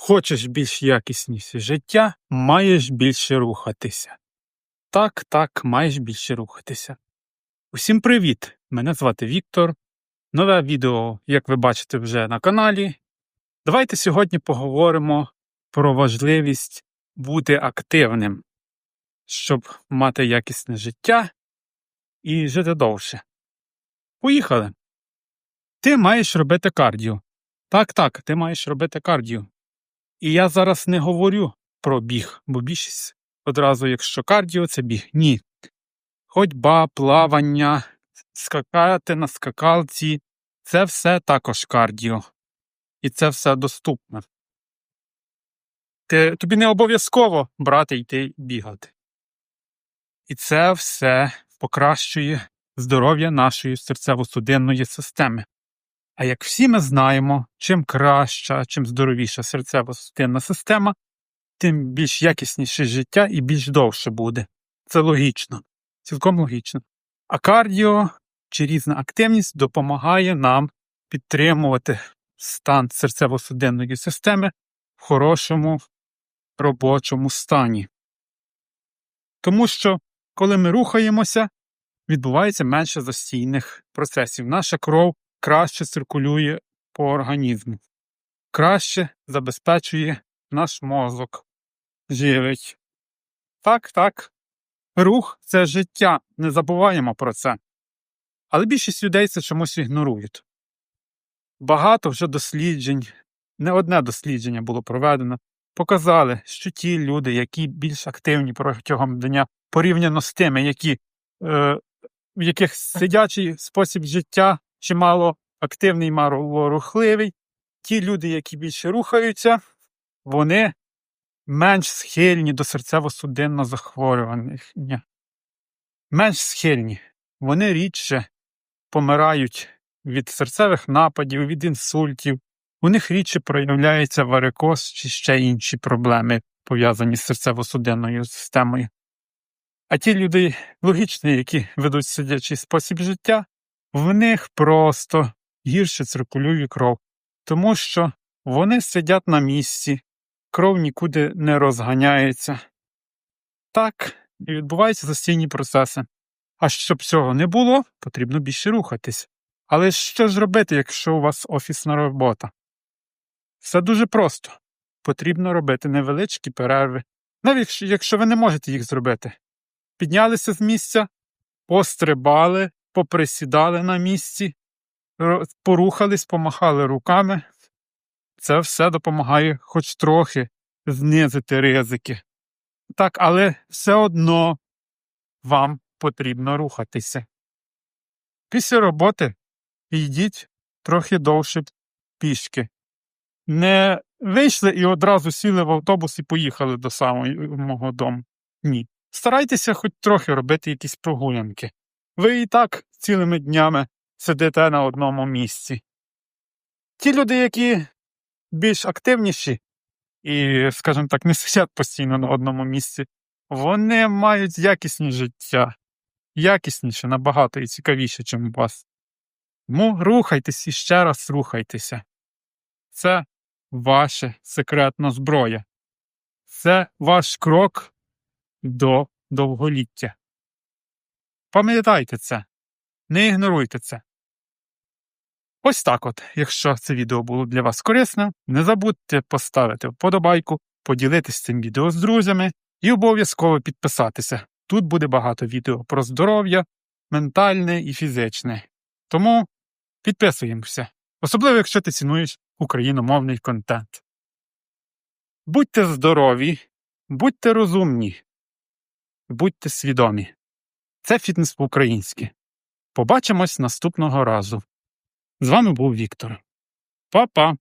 Хочеш більш якісніше життя, маєш більше рухатися. Так, так, маєш більше рухатися. Усім привіт! Мене звати Віктор. Нове відео, як ви бачите, вже на каналі. Давайте сьогодні поговоримо про важливість бути активним, щоб мати якісне життя і жити довше. Поїхали! Ти маєш робити кардіо. Так, так, ти маєш робити кардіо. І я зараз не говорю про біг, бо більшість одразу, якщо кардіо, це біг. Ні. Ходьба, плавання, скакати на скакалці це все також кардіо. І це все доступно. Ти, тобі не обов'язково брати йти бігати. І це все покращує здоров'я нашої серцево-судинної системи. А як всі ми знаємо, чим краща, чим здоровіша серцево-судинна система, тим більш якісніше життя і більш довше буде. Це логічно, цілком логічно. А кардіо чи різна активність допомагає нам підтримувати стан серцево-судинної системи в хорошому робочому стані. Тому що, коли ми рухаємося, відбувається менше застійних процесів. Наша кров краще циркулює по організму, краще забезпечує наш мозок, живить. Так, так. Рух це життя, не забуваємо про це. Але більшість людей це чомусь ігнорують. Багато вже досліджень, не одне дослідження було проведено, показали, що ті люди, які більш активні протягом дня, порівняно з тими, які, е, в яких сидячий спосіб життя чимало активний, мало рухливий, ті люди, які більше рухаються, вони менш схильні до серцево-судинного захворювання. Менш схильні. Вони рідше помирають від серцевих нападів, від інсультів, у них рідше проявляється варикоз чи ще інші проблеми, пов'язані з серцево-судинною системою. А ті люди логічні, які ведуть сидячий спосіб життя, в них просто гірше циркулює кров, тому що вони сидять на місці, кров нікуди не розганяється. Так, і відбуваються застійні процеси. А щоб цього не було, потрібно більше рухатись. Але що ж робити, якщо у вас офісна робота? Все дуже просто. Потрібно робити невеличкі перерви, навіть якщо ви не можете їх зробити. Піднялися з місця, пострибали, поприсідали на місці, порухались, помахали руками. Це все допомагає хоч трохи знизити ризики. Так, але все одно вам потрібно рухатися. Після роботи йдіть трохи довше пішки. Не вийшли і одразу сіли в автобус і поїхали до самого дому. Ні. Старайтеся хоч трохи робити якісь прогулянки. Ви і так цілими днями сидите на одному місці. Ті люди, які більш активніші і, скажімо так, не сидять постійно на одному місці, вони мають якісні життя, якісніше, набагато і цікавіше, ніж у вас. Тому рухайтесь і ще раз рухайтеся. Це ваша секретна зброя. Це ваш крок до довголіття. Пам'ятайте це, не ігноруйте це. Ось так от, якщо це відео було для вас корисне, не забудьте поставити вподобайку, поділитися цим відео з друзями і обов'язково підписатися. Тут буде багато відео про здоров'я, ментальне і фізичне. Тому підписуємося, особливо якщо ти цінуєш україномовний контент. Будьте здорові, будьте розумні, будьте свідомі. Це фітнес по-українськи. Побачимось наступного разу. З вами був Віктор. Па-па!